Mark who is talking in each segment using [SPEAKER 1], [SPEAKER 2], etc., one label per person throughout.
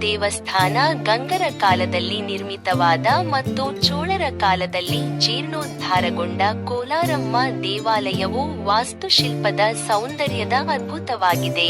[SPEAKER 1] ದೇವಸ್ಥಾನ ಗಂಗರ ಕಾಲದಲ್ಲಿ ನಿರ್ಮಿತವಾದ ಮತ್ತು ಚೋಳರ ಕಾಲದಲ್ಲಿ ಜೀರ್ಣೋದ್ಧಾರಗೊಂಡ ಕೋಲಾರಮ್ಮ ದೇವಾಲಯವು ವಾಸ್ತುಶಿಲ್ಪದ ಸೌಂದರ್ಯದ ಅದ್ಭುತವಾಗಿದೆ.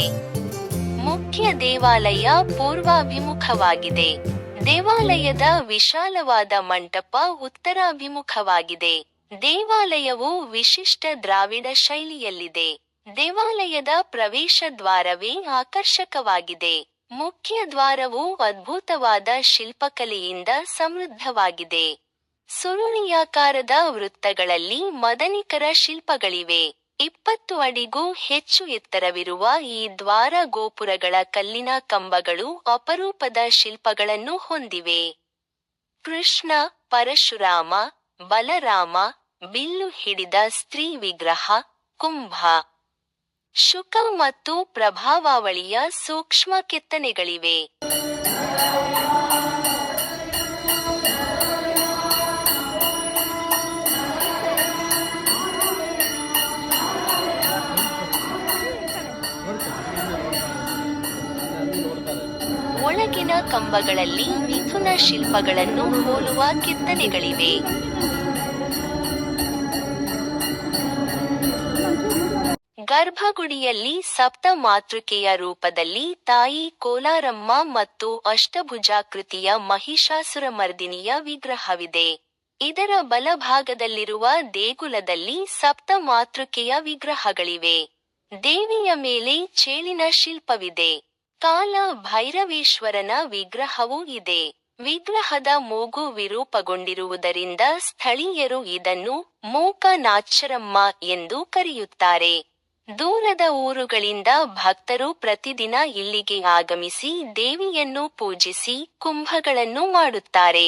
[SPEAKER 1] ಮುಖ್ಯ ದೇವಾಲಯ ಪೂರ್ವಾಭಿಮುಖವಾಗಿದೆ. ದೇವಾಲಯದ ವಿಶಾಲವಾದ ಮಂಟಪ ಉತ್ತರಾಭಿಮುಖವಾಗಿದೆ. ದೇವಾಲಯವು ವಿಶಿಷ್ಟ ದ್ರಾವಿಡ ಶೈಲಿಯಲ್ಲಿದೆ. ದೇವಾಲಯದ ಪ್ರವೇಶ ದ್ವಾರವೇ ಆಕರ್ಷಕವಾಗಿದೆ. ಮುಖ್ಯ ದ್ವಾರವು ಅದ್ಭುತವಾದ ಶಿಲ್ಪಕಲೆಯಿಂದ ಸಮೃದ್ಧವಾಗಿದೆ. ಸುರುಳಿಯಾಕಾರದ ವೃತ್ತಗಳಲ್ಲಿ ಮದನಿಕರ ಶಿಲ್ಪಗಳಿವೆ. ಇಪ್ಪತ್ತು ಅಡಿಗೂ ಹೆಚ್ಚು ಎತ್ತರವಿರುವ ಈ ದ್ವಾರ ಗೋಪುರಗಳ ಕಲ್ಲಿನ ಕಂಬಗಳು ಅಪರೂಪದ ಶಿಲ್ಪಗಳನ್ನು ಹೊಂದಿವೆ. ಕೃಷ್ಣ, ಪರಶುರಾಮ, ಬಲರಾಮ, ಬಿಲ್ಲು ಹಿಡಿದ ಸ್ತ್ರೀ ವಿಗ್ರಹ, ಕುಂಭ. ಶುಕ ಮತ್ತು ಪ್ರಭಾವಾವಳಿಯ ಸೂಕ್ಷ್ಮ ಕೆತ್ತನೆಗಳಿವೆ. ಒಳಗಿನ ಕಂಬಗಳಲ್ಲಿ ಮಿಥುನ ಶಿಲ್ಪಗಳನ್ನು ಹೋಲುವ ಕೆತ್ತನೆಗಳಿವೆ. ಗರ್ಭಗುಡಿಯಲ್ಲಿ ಸಪ್ತ ಮಾತೃಕೆಯ ರೂಪದಲ್ಲಿ ತಾಯಿ ಕೋಲಾರಮ್ಮ ಮತ್ತು ಅಷ್ಟಭುಜಾಕೃತಿಯ ಮಹಿಷಾಸುರಮರ್ದಿನಿಯ ವಿಗ್ರಹವಿದೆ. ಇದರ ಬಲಭಾಗದಲ್ಲಿರುವ ದೇಗುಲದಲ್ಲಿ ಸಪ್ತ ಮಾತೃಕೆಯ ವಿಗ್ರಹಗಳಿವೆ. ದೇವಿಯ ಮೇಲೆ ಚೇಳಿನ ಶಿಲ್ಪವಿದೆ. ಕಾಲ ಭೈರವೇಶ್ವರನ ವಿಗ್ರಹವೂ ಇದೆ. ವಿಗ್ರಹದ ಮೂಗು ವಿರೂಪಗೊಂಡಿರುವುದರಿಂದ ಸ್ಥಳೀಯರು ಇದನ್ನು ಮೂಕ ನಾಚರಮ್ಮ ಎಂದು ಕರೆಯುತ್ತಾರೆ. ದೂರದ ಊರುಗಳಿಂದ ಭಕ್ತರು ಪ್ರತಿದಿನ ಇಲ್ಲಿಗೆ ಆಗಮಿಸಿ ದೇವಿಯನ್ನು ಪೂಜಿಸಿ ಕುಂಭಗಳನ್ನು ಮಾಡುತ್ತಾರೆ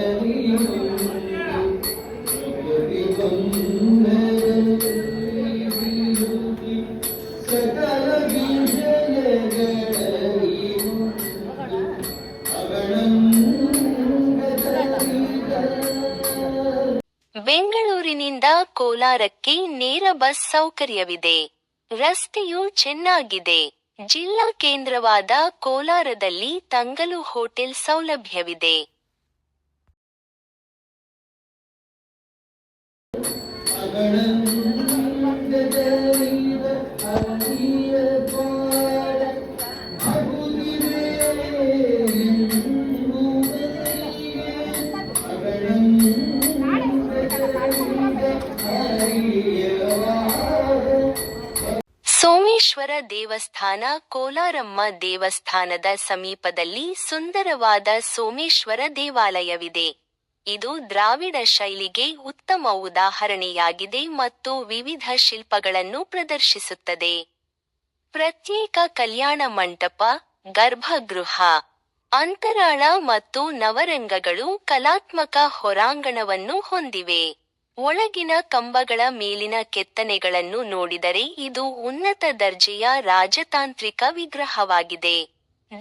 [SPEAKER 1] ಬೆಂಗಳೂರಿನಿಂದ ಕೋಲಾರಕ್ಕೆ ನೇರ ಬಸ್ ಸೌಕರ್ಯವಿದೆ. ರಸ್ತೆಯು ಚೆನ್ನಾಗಿದೆ. ಜಿಲ್ಲಾ ಕೇಂದ್ರವಾದ ಕೋಲಾರದಲ್ಲಿ ತಂಗಲು ಹೋಟೆಲ್ ಸೌಲಭ್ಯವಿದೆ. ಸೋಮೇಶ್ವರ ದೇವಸ್ಥಾನ ಕೋಲಾರಮ್ಮ ದೇವಸ್ಥಾನದ ಸಮೀಪದಲ್ಲಿ ಸುಂದರವಾದ ಸೋಮೇಶ್ವರ ದೇವಾಲಯವಿದೆ. ಇದು ದ್ರಾವಿಡ ಶೈಲಿಗೆ ಉತ್ತಮ ಉದಾಹರಣೆಯಾಗಿದೆ ಮತ್ತು ವಿವಿಧ ಶಿಲ್ಪಗಳನ್ನು ಪ್ರದರ್ಶಿಸುತ್ತದೆ. ಪ್ರತ್ಯೇಕ ಕಲ್ಯಾಣ ಮಂಟಪ, ಗರ್ಭಗೃಹ, ಅಂತರಾಳ ಮತ್ತು ನವರಂಗಗಳು ಕಲಾತ್ಮಕ ಹೊರಾಂಗಣವನ್ನು ಹೊಂದಿವೆ. ಒಳಗಿನ ಕಂಬಗಳ ಮೇಲಿನ ಕೆತ್ತನೆಗಳನ್ನು ನೋಡಿದರೆ ಇದು ಉನ್ನತ ದರ್ಜೆಯ ರಾಜತಾಂತ್ರಿಕ ವಿಗ್ರಹವಾಗಿದೆ.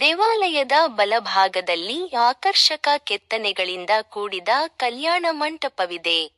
[SPEAKER 1] ದೇವಾಲಯದ ಬಲಭಾಗದಲ್ಲಿ ಆಕರ್ಷಕ ಕೆತ್ತನೆಗಳಿಂದ ಕೂಡಿದ ಕಲ್ಯಾಣ ಮಂಟಪವಿದೆ.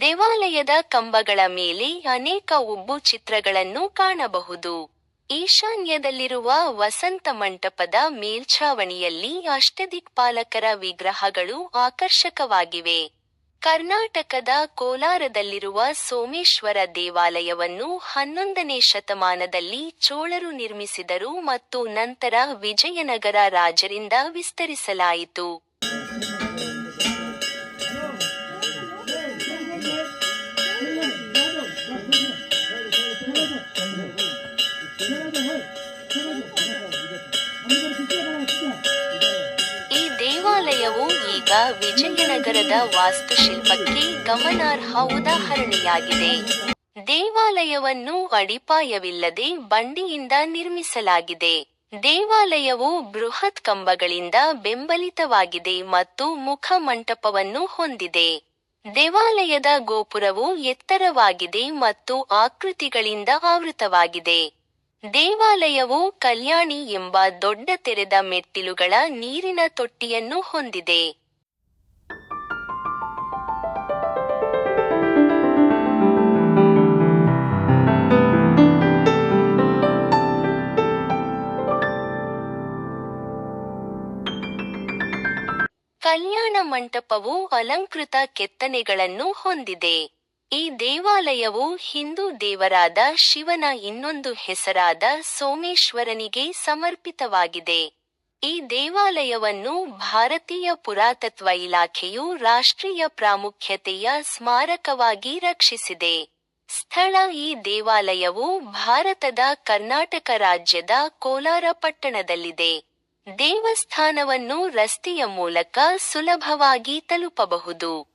[SPEAKER 1] ದೇವಾಲಯದ ಕಂಬಗಳ ಮೇಲೆ ಅನೇಕ ಉಬ್ಬು ಚಿತ್ರಗಳನ್ನು ಕಾಣಬಹುದು. ಈಶಾನ್ಯದಲ್ಲಿರುವ ವಸಂತ ಮಂಟಪದ ಮೇಲ್ಛಾವಣಿಯಲ್ಲಿ ಅಷ್ಟದಿಕ್ಪಾಲಕರ ವಿಗ್ರಹಗಳು ಆಕರ್ಷಕವಾಗಿವೆ. ಕರ್ನಾಟಕದ ಕೋಲಾರದಲ್ಲಿರುವ ಸೋಮೇಶ್ವರ ದೇವಾಲಯವನ್ನು ಹನ್ನೊಂದನೇ ಶತಮಾನದಲ್ಲಿ ಚೋಳರು ನಿರ್ಮಿಸಿದರು ಮತ್ತು ನಂತರ ವಿಜಯನಗರ ರಾಜರಿಂದ ವಿಸ್ತರಿಸಲಾಯಿತು. ಈಗ ವಿಜಯನಗರದ ವಾಸ್ತುಶಿಲ್ಪಕ್ಕೆ ಗಮನಾರ್ಹ ಉದಾಹರಣೆಯಾಗಿದೆ. ದೇವಾಲಯವನ್ನು ಅಡಿಪಾಯವಿಲ್ಲದೆ ಬಂಡಿಯಿಂದ ನಿರ್ಮಿಸಲಾಗಿದೆ. ದೇವಾಲಯವು ಬೃಹತ್ ಕಂಬಗಳಿಂದ ಬೆಂಬಲಿತವಾಗಿದೆ ಮತ್ತು ಮುಖ ಮಂಟಪವನ್ನು ಹೊಂದಿದೆ. ದೇವಾಲಯದ ಗೋಪುರವು ಎತ್ತರವಾಗಿದೆ ಮತ್ತು ಆಕೃತಿಗಳಿಂದ ಆವೃತವಾಗಿದೆ. ದೇವಾಲಯವು ಕಲ್ಯಾಣಿ ಎಂಬ ದೊಡ್ಡ ತೆರೆದ ಮೆಟ್ಟಿಲುಗಳ ನೀರಿನ ತೊಟ್ಟಿಯನ್ನು ಹೊಂದಿದೆ. ಕಲ್ಯಾಣ ಮಂಟಪವು ಅಲಂಕೃತ ಕೆತ್ತನೆಗಳನ್ನು ಹೊಂದಿದೆ. ಈ ದೇವಾಲಯವು ಹಿಂದೂ ದೇವರಾದ ಶಿವನ ಇನ್ನೊಂದು ಹೆಸರಾದ ಸೋಮೇಶ್ವರನಿಗೆ ಸಮರ್ಪಿತವಾಗಿದೆ. ಈ ದೇವಾಲಯವನ್ನು ಭಾರತೀಯ ಪುರಾತತ್ವ ಇಲಾಖೆಯು ರಾಷ್ಟ್ರೀಯ ಪ್ರಾಮುಖ್ಯತೆಯ ಸ್ಮಾರಕವಾಗಿ ರಕ್ಷಿಸಿದೆ. ಸ್ಥಳ ಈ ದೇವಾಲಯವು ಭಾರತದ ಕರ್ನಾಟಕ ರಾಜ್ಯದ ಕೋಲಾರ ಪಟ್ಟಣದಲ್ಲಿದೆ. ದೇವಸ್ಥಾನವನ್ನು ರಸ್ತೆಯ ಮೂಲಕ ಸುಲಭವಾಗಿ ತಲುಪಬಹುದು.